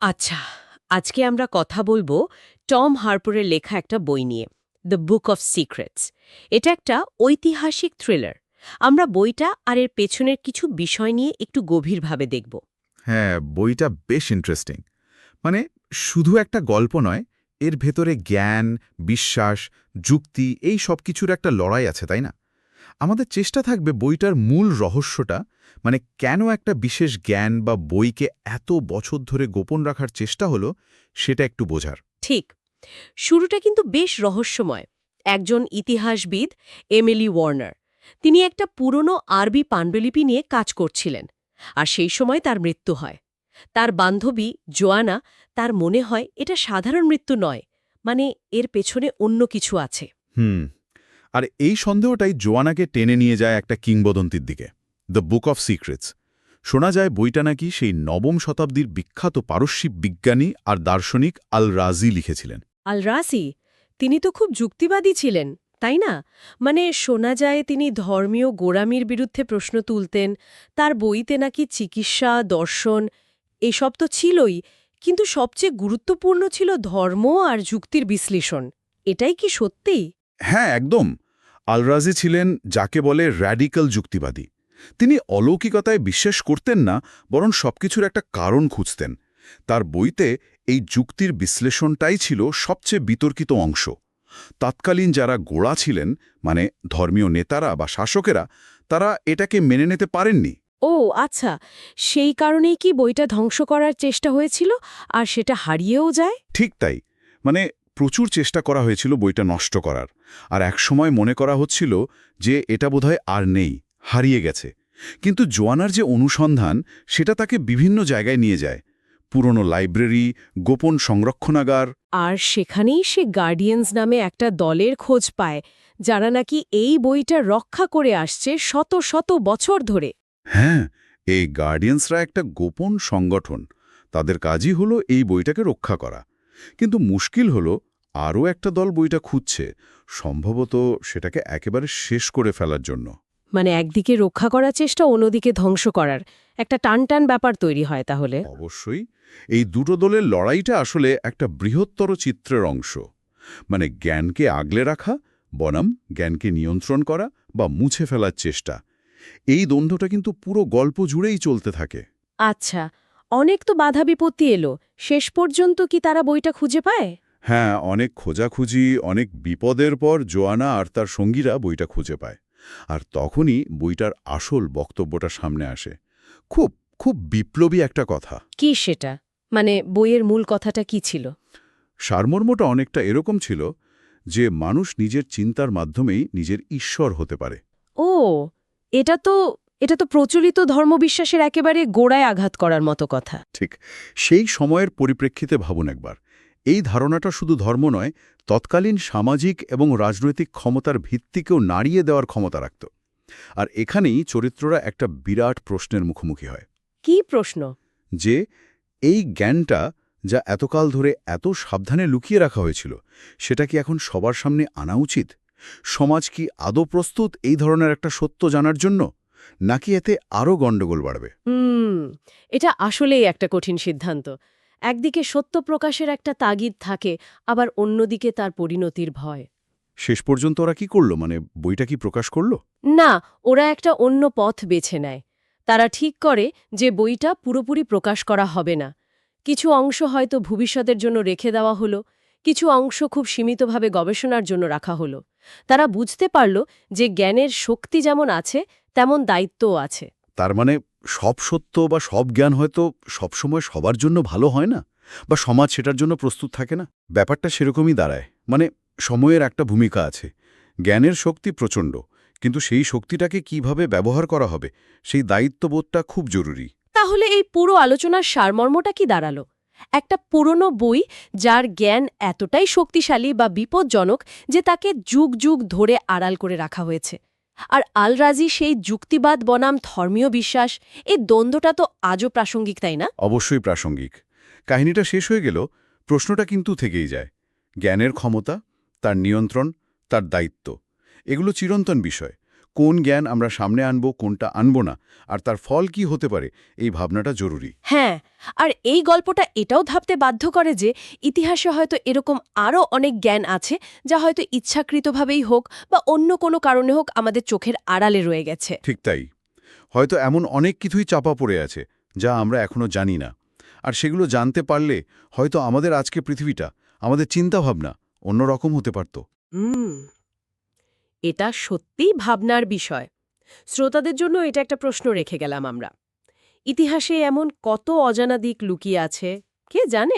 আচ্ছা আজকে আমরা কথা বলব টম হার্পারের লেখা একটা বই নিয়ে দ্য বুক অফ সিক্রেটস এটা একটা ঐতিহাসিক থ্রিলার আমরা বইটা আর এর পেছনের কিছু বিষয় নিয়ে একটু গভীরভাবে দেখব। হ্যাঁ বইটা বেশ ইন্টারেস্টিং মানে শুধু একটা গল্প নয়, এর ভেতরে জ্ঞান, বিশ্বাস, যুক্তি, এই সব কিছুর একটা লড়াই আছে, তাই না? আমাদের চেষ্টা থাকবে বইটার মূল রহস্যটা মানে কেন একটা বিশেষ জ্ঞান বা বইকে এত বছর ধরে গোপন রাখার চেষ্টা হলো সেটা একটু বোঝার। ঠিক। শুরুটা কিন্তু বেশ রহস্যময়। একজন ইতিহাসবিদ এমিলি ওয়ার্নার। তিনি একটা পুরনো আরবি পাণ্ডুলিপি নিয়ে কাজ করছিলেন আর সেই সময় তার মৃত্যু হয়। তার বান্ধবী জোয়ানা তার মনে হয় এটা সাধারণ মৃত্যু নয় মানে এর পেছনে অন্য কিছু আছে। হুম। আর এই সন্দেহটাই জোয়ানাকে টেনে নিয়ে যায় একটা কিংবদন্তির দিকে। দ্য বুক অফ সিক্রেটস শোনা যায় বইটা নাকি সেই নবম শতাব্দীর বিখ্যাত পারস্যিক বিজ্ঞানী আর দার্শনিক আল রাজি লিখেছিলেন। আল রাসি তিনি তো খুব যুক্তিবাদী ছিলেন, তাই না? মানে শোনা যায় তিনি ধর্মীয় গোড়ামির বিরুদ্ধে প্রশ্ন তুলতেন, তার বইতে নাকি চিকিৎসা, দর্শন এসব তো ছিলই, কিন্তু সবচেয়ে গুরুত্বপূর্ণ ছিল ধর্ম আর যুক্তির বিশ্লেষণ। এটাই কি সত্যিই হ্যাঁ একদম। আলরাজি ছিলেন যাকে বলে র্যাডিক্যাল যুক্তিবাদী। তিনি অলৌকিকতায় বিশ্বাস করতেন না বরং সবকিছুর একটা কারণ খুঁজতেন। তার বইতে এই যুক্তির বিশ্লেষণটাই ছিল সবচেয়ে বিতর্কিত অংশ। তৎকালীন যারা গোড়া ছিলেন মানে ধর্মীয় নেতারা বা শাসকেরা তারা এটাকে মেনে নিতে পারেননি। ও আচ্ছা সেই কারণেই কি বইটা ধ্বংস করার চেষ্টা হয়েছিল আর সেটা হারিয়েও যায়? ঠিক তাই। মানে প্রচুর চেষ্টা করা হয়েছিল বইটা নষ্ট করার। আর একসময় মনে করা হচ্ছিল যে এটা বোধহয় আর নেই হারিয়ে গেছে। কিন্তু জোয়ানার যে অনুসন্ধান সেটা তাকে বিভিন্ন জায়গায় নিয়ে যায়। পুরনো লাইব্রেরি গোপন সংরক্ষণাগার। আর সেখানেই সে গার্ডিয়ানস নামে একটা দলের খোঁজ পায় যারা নাকি এই বইটা রক্ষা করে আসছে শত শত বছর ধরে। হ্যাঁ এই গার্ডিয়ানসরা একটা গোপন সংগঠন। তাদের কাজই হলো এই বইটাকে রক্ষা করা। কিন্তু মুশকিল হলো আরও একটা দল বইটা খুঁজছে সম্ভবত সেটাকে একেবারে শেষ করে ফেলার জন্য। মানে একদিকে রক্ষা করার চেষ্টা অন্যদিকে ধ্বংস করার। একটা টানটান ব্যাপার তৈরি হয় তাহলে। অবশ্যই এই দুটো দলের লড়াইটা আসলে একটা বৃহত্তর চিত্রের অংশ। মানে জ্ঞানকে আগলে রাখা বনাম জ্ঞানকে নিয়ন্ত্রণ করা বা মুছে ফেলার চেষ্টা। এই দ্বন্দ্বটা কিন্তু পুরো গল্প জুড়েই চলতে থাকে। আচ্ছা অনেক তো বাধা বিপত্তি এলো। শেষ পর্যন্ত কি তারা বইটা খুঁজে পায়? হ্যাঁ অনেক খোঁজাখুঁজি অনেক বিপদের পর জোয়ানা আর তার সঙ্গীরা বইটা খুঁজে পায়। আর তখনই বইটার আসল বক্তব্যটা সামনে আসে। খুব খুব বিপ্লবী একটা কথা। কি সেটা? মানে বইয়ের মূল কথাটা কি ছিল? সারমর্মটা অনেকটা এরকম ছিল যে মানুষ নিজের চিন্তার মাধ্যমেই নিজের ঈশ্বর হতে পারে। ও এটা তো এটা তো প্রচলিত ধর্মবিশ্বাসের একেবারে গোড়ায় আঘাত করার মতো কথা। ঠিক সেই সময়ের পরিপ্রেক্ষিতে ভাবুন একবার। এই ধারণাটা শুধু ধর্ম নয় তৎকালীন সামাজিক এবং রাজনৈতিক ক্ষমতার ভিত্তিকেও নাড়িয়ে দেওয়ার ক্ষমতা রাখত। আর এখানেই চরিত্ররা একটা বিরাট প্রশ্নের মুখোমুখি হয়। কি প্রশ্ন? যে এই জ্ঞানটা যা এতকাল ধরে এত সাবধানে লুকিয়ে রাখা হয়েছিল সেটা কি এখন সবার সামনে আনা উচিত? সমাজ কি আদৌ প্রস্তুত এই ধরনের একটা সত্য জানার জন্য? নাকি এতে আরও গণ্ডগোল বাড়বে? হুম এটা আসলেই একটা কঠিন সিদ্ধান্ত। একদিকে সত্য প্রকাশের একটা তাগিদ থাকে আবার অন্যদিকে তার পরিণতির ভয়। শেষ পর্যন্ত ওরা কি করল? মানে বইটা কি প্রকাশ করল? না ওরা একটা অন্য পথ বেছে নেয়। তারা ঠিক করে যে বইটা পুরোপুরি প্রকাশ করা হবে না। কিছু অংশ হয়তো ভবিষ্যতের জন্য রেখে দেওয়া হলো কিছু অংশ খুব সীমিতভাবে গবেষণার জন্য রাখা হলো। তারা বুঝতে পারল যে জ্ঞানের শক্তি যেমন আছে তেমন দায়িত্বও আছে। তার মানে সব সত্য বা সব জ্ঞান হয়তো সবসময় সবার জন্য ভালো হয় না, বা সমাজ সেটার জন্য প্রস্তুত থাকে না। ব্যাপারটা সেরকমই দাঁড়ায়। মানে সময়ের একটা ভূমিকা আছে। জ্ঞানের শক্তি প্রচণ্ড, কিন্তু সেই শক্তিটাকে কীভাবে ব্যবহার করা হবে, সেই দায়িত্ববোধটা খুব জরুরি। তাহলে এই পুরো আলোচনার সারমর্মটা কি দাঁড়াল? একটা পুরনো বই যার জ্ঞান এতটাই শক্তিশালী বা বিপজ্জনক যে তাকে যুগ যুগ ধরে আড়াল করে রাখা হয়েছে। আর আল রাজি সেই যুক্তিবাদ বনাম ধর্মীয় বিশ্বাস, এই দ্বন্দ্বটা তো আজও প্রাসঙ্গিক, তাই না? অবশ্যই প্রাসঙ্গিক। কাহিনীটা শেষ হয়ে গেল, প্রশ্নটা কিন্তু থেকেই যায়। জ্ঞানের ক্ষমতা, তার নিয়ন্ত্রণ, তার দায়িত্ব, এগুলো চিরন্তন বিষয়। কোন জ্ঞান আমরা সামনে আনব কোনটা আনব না আর তার ফল কি হতে পারে এই ভাবনাটা জরুরি। হ্যাঁ আর এই গল্পটা এটাও ভাবতে বাধ্য করে যে ইতিহাসে হয়তো এরকম আরও অনেক জ্ঞান আছে যা হয়তো ইচ্ছাকৃতভাবেই হোক বা অন্য কোনো কারণে হোক আমাদের চোখের আড়ালে রয়ে গেছে। ঠিক তাই। হয়তো এমন অনেক কিছুই চাপা পড়ে আছে যা আমরা এখনও জানি না। আর সেগুলো জানতে পারলে হয়তো আমাদের আজকে পৃথিবীটা আমাদের চিন্তাভাবনা অন্যরকম হতে পারত। হুম। এটা সত্যিই ভাবনার বিষয়। শ্রোতাদের জন্য এটা একটা প্রশ্ন রেখে গেলাম আমরা। ইতিহাসে এমন কত অজানা দিক লুকিয়ে আছে, কে জানে?